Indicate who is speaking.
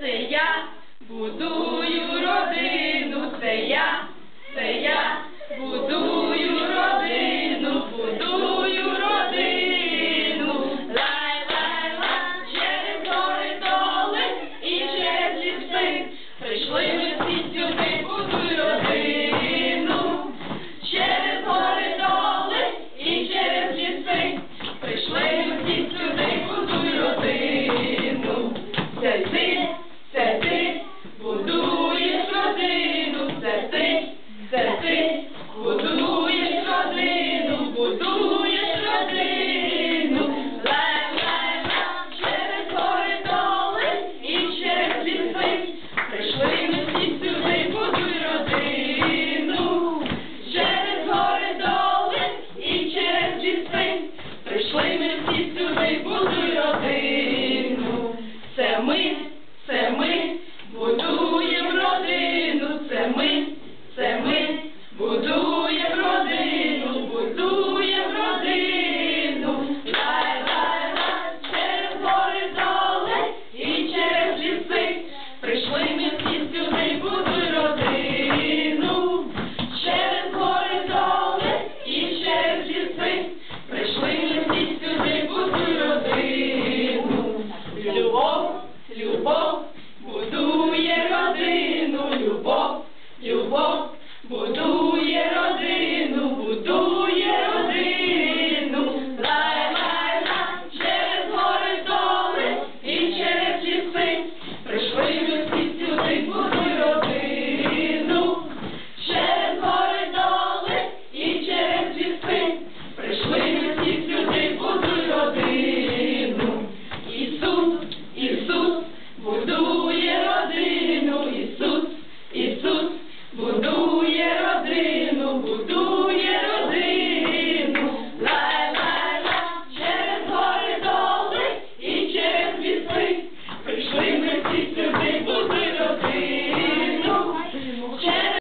Speaker 1: це я будую родину, це я. це ти, будуєш родину, це ти, це ти, будуєш родину, будуєш родину, ле-ле-ле, через гори доли і через ліси. Прийшли ми всі сюди, будуй родину, через гори доли і через ліси. Прийшли ми всі сюди, будуй родину. Це ми.